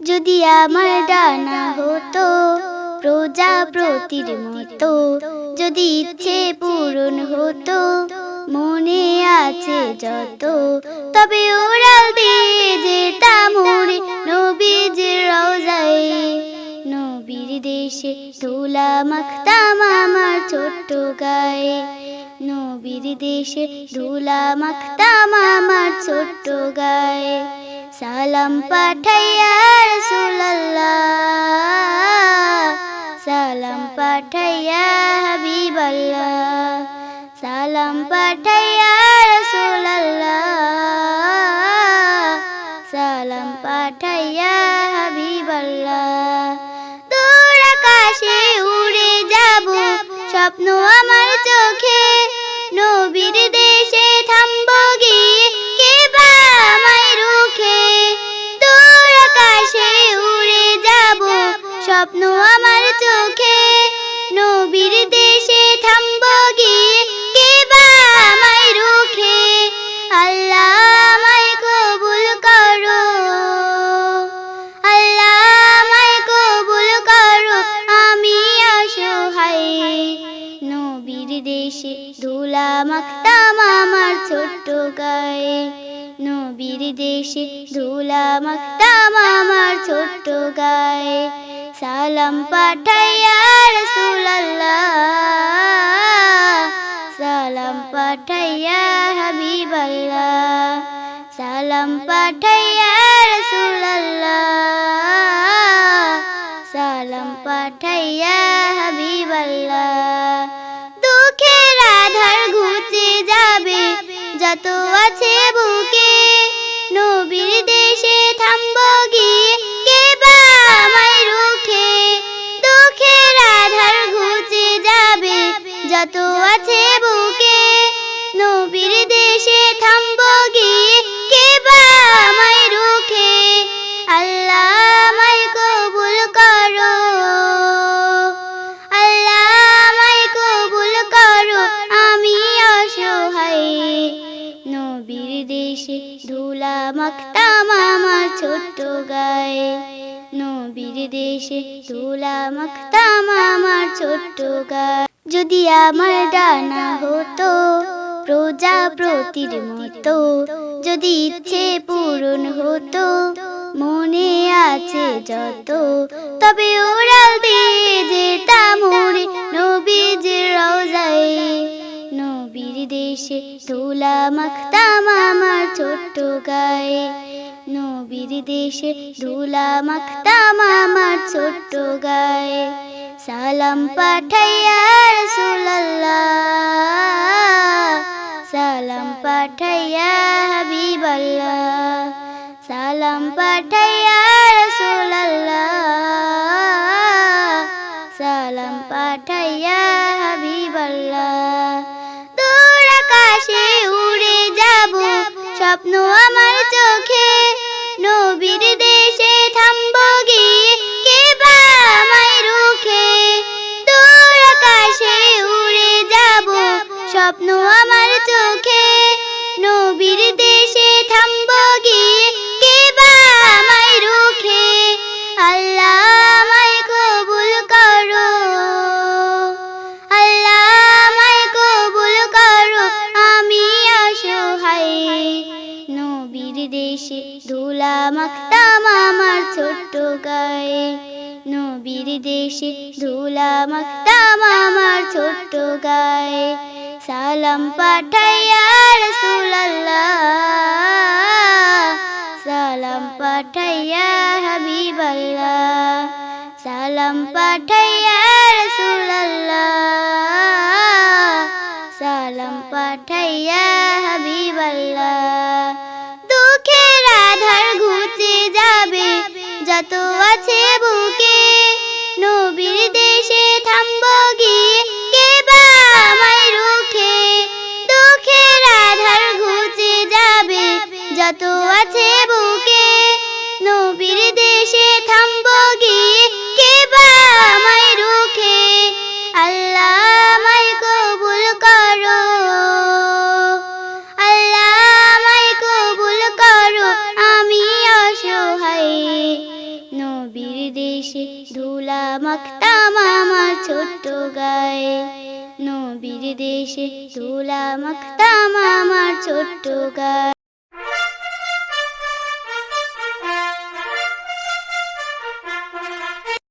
যদি আমার ডানা হতো, প্রজাপতির মতো, যদি ইচ্ছে পূরণ হতো, মনে আছে যত, তবে ওরাল দিয়ে যেতাম উড়ে নবীজির নবীর দেশে ধুলা মাখতাম আমার ছোট্ট গায়ে। নবীর দেশে ধুলা মাখতাম আমার ছোট্ট গায়ে। সালাম পাঠাইয়া সালাম পাঠাইয়া হাবিবাল্লাহ। সালাম পাঠাইয়া রাসূলুল্লাহ। সালাম পাঠাইয়া হাবিবাল্লাহ। দূর আকাশে উড়ে যাব, স্বপ্ন আমার চোখে। নবীর স্বপ্ন আমার চোখে। নবীর দেশে থামবো গিয়ে রুখে? আল্লাহ আমায় কবুল করো। আল্লাহ আমায় কবুল করো, আমি অসহায়। নবীর দেশে ধুলা মাখতাম আমার ছোট্ট গায়ে। নবীর দেশে ধুলা মাখতাম আমার ছোট্ট গায়ে। সালাম পাঠাইয়া রাসূলুল্লাহ। সালাম পাঠাইয়া হাবিবাল্লাহ। সালাম পাঠাইয়া রাসূলুল্লাহ। সালাম পাঠাইয়া হাবিবাল্লাহ। দুঃখের আধার ঘুচে যাবে, যত আছে বুকে। নবীর ছোট্ট গায়ে নবীর দেশে তোলা মাখতাম আমার ছোট্ট গায়ে যদি আমার ডানা হতো, প্রজাপতির মতো, যদি ইচ্ছে পূরণ হতো, মনে আছে যত, তবে ওরাল দিয়ে নবীর দেশে ধুলা মাখতাম আমার ছোট্ট গায়ে। সালাম পাঠাইয়া রাসূলুল্লাহ। সালাম পাঠাইয়া হাবিবাল্লাহ। সালাম পাঠাইয়া রাসূলুল্লাহ। সালাম পাঠাইয়া হাবিবাল্লাহ। দূর আকাশে উড়ে যাব, স্বপ্ন আমার চোখে স্বপ্ন আমার চোখে। নবীর দেশে থামবো গিয়ে, কে আমায় রুখে? আল্লাহ আমায় কবুল করো। আল্লাহ আমায় কবুল করো, আমি অসহায়। নবীর দেশে ধুলা মাখতাম আমার ছোট্ট গায়ে। নবীর দেশে ধুলা মাখতাম আমার ছোট্ট গায়ে। সালাম পাঠাইয়া রাসূলুল্লাহ। সালাম পাঠাইয়া হাবিবাল্লাহ। সালাম পাঠাইয়া রাসূলুল্লাহ। সালাম পাঠাইয়া হাবিবাল্লাহ। দুঃখের আধার ঘুচে যাবে, যত ছোট্ট গায়ে নবীর দেশে তোলা মাখতাম আমার ছোট্ট গায়ে